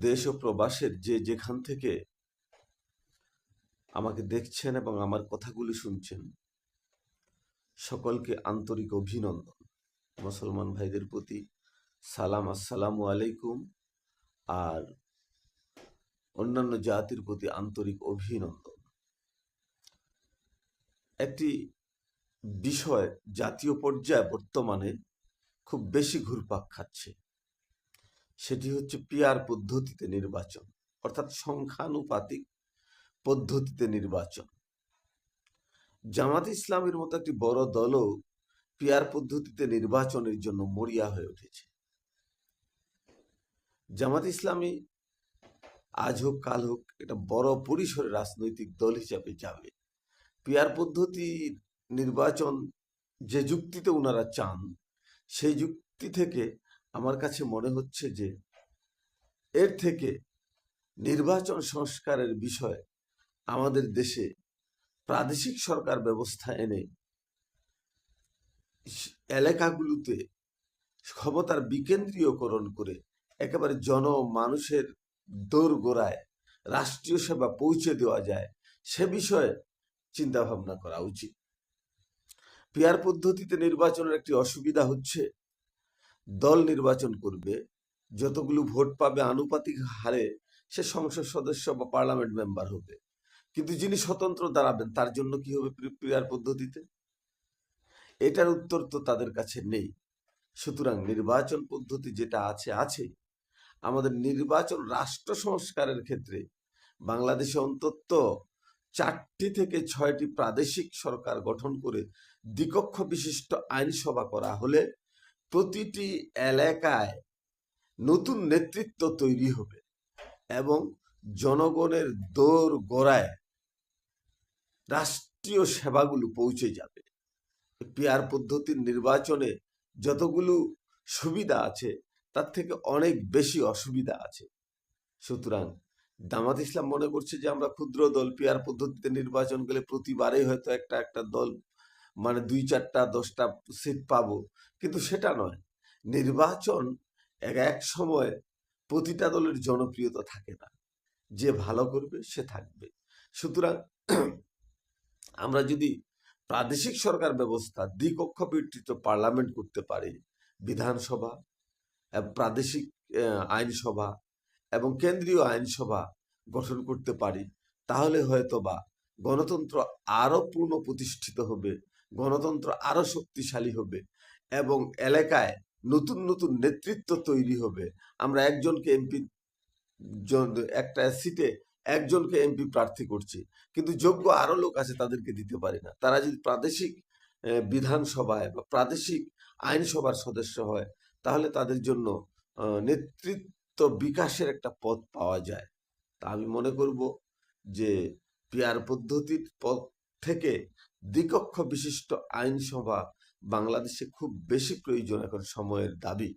দেশ ও প্রবাসের যে যেখান থেকে আমাকে দেখছেন এবং আমার কথাগুলি শুনছেন, সকলকে আন্তরিক অভিনন্দন। মুসলমান ভাইদের প্রতি সালাম, আসসালামু আলাইকুম আর অন্যান্য জাতির প্রতি আন্তরিক অভিনন্দন। একটি বিষয় জাতীয় পর্যায়ে বর্তমানে খুব বেশি ঘুরপাক খাচ্ছে। সেটি হচ্ছে পিয়ার পদ্ধতিতে নির্বাচন, অর্থাৎ সংখ্যানুপাতিক পদ্ধতিতে নির্বাচন। জামাত ইসলামের মতো একটি বড় দলও পিয়ার পদ্ধতিতে নির্বাচনের জন্য মরিয়া হয়ে উঠেছে। জামাত ইসলামী আজ হোক, কাল হোক, এটা বড় পরিসরে রাজনৈতিক দল হিসাবে যাবে। পিয়ার পদ্ধতি নির্বাচন যে যুক্তিতে ওনারা চান, সেই যুক্তি থেকে আমার কাছে মনে হচ্ছে যে এর থেকে নির্বাচন সংস্কারের বিষয়ে আমাদের দেশে প্রাদেশিক সরকার ব্যবস্থা এনে এলাকাগুলোতে ক্ষমতার বিকেন্দ্রীয়করণ করে একেবারে জন মানুষের দোর গোড়ায় রাষ্ট্রীয় সেবা পৌঁছে দেওয়া যায়, সে বিষয়ে চিন্তা ভাবনা করা উচিত। পিয়ার পদ্ধতিতে নির্বাচনের একটি অসুবিধা হচ্ছে দল নির্বাচন করবে, যতগুলো ভোট পাবে আনুপাতিক হারে সে সংসদ সদস্য বা পার্লামেন্ট মেম্বার হবে। কিন্তু যিনি স্বতন্ত্র দাঁড়াবেন, তার জন্য কি হবে পি- পিয়ার পদ্ধতিতে? এটার উত্তর তো তাদের কাছে নেই। সুতরাং নির্বাচন পদ্ধতি যেটা আছে আছে। আমাদের নির্বাচন রাষ্ট্র সংস্কারের ক্ষেত্রে বাংলাদেশে অন্তত চারটি থেকে ছয়টি প্রাদেশিক সরকার গঠন করে দ্বিকক্ষ বিশিষ্ট আইনসভা করা হলে প্রতিটি এলাকায় নতুন নেতৃত্ব তৈরি হবে এবং জনগণের দোর গোড়ায় রাষ্ট্রীয় সেবাগুলো পৌঁছে যাবে। পিয়ার পদ্ধতির নির্বাচনে যতগুলো সুবিধা আছে, তার থেকে অনেক বেশি অসুবিধা আছে। সুতরাং দামাত ইসলাম মনে করছে যে, আমরা ক্ষুদ্র দল পিয়ার পদ্ধতিতে নির্বাচন গেলে প্রতিবারেই হয়তো একটা একটা দল মানে দুই চারটা, দশটা সিট পাবো। কিন্তু সেটা নয়। নির্বাচন এক এক সময় প্রতিটা দলের জনপ্রিয়তা থাকে না। যে ভালো করবে, সে থাকবে। সুতরাং আমরা যদি প্রাদেশিক সরকার ব্যবস্থা দ্বিকক্ষ বিস্তৃত পার্লামেন্ট করতে পারি, বিধানসভা প্রাদেশিক আইনসভা এবং কেন্দ্রীয় আইনসভা গঠন করতে পারি, তাহলে হয়তো বা গণতন্ত্র আরও পূর্ণ প্রতিষ্ঠিত হবে গণতন্ত্র আরও শক্তিশালী হবে এবং এলাকায় নতুন নতুন নেতৃত্ব তৈরি হবে। আমরা একজনকে এমপি একটা সিটে একজনকে এমপি প্রার্থী করছি। কিন্তু যোগ্য আরও লোক আছে তাদেরকে দিতে পারি না। তারা যদি প্রাদেশিক বিধানসভায় বা প্রাদেশিক আইনসভার সদস্য হয়, তাহলে তাদের জন্য নেতৃত্ব বিকাশের একটা পথ পাওয়া যায়। তা আমি মনে করব যে, পিয়ার পদ্ধতির পথ থেকে দ্বিকক্ষ বিশিষ্ট আইনসভা বাংলাদেশে খুব বেশি প্রয়োজন এখন সময়ের দাবি।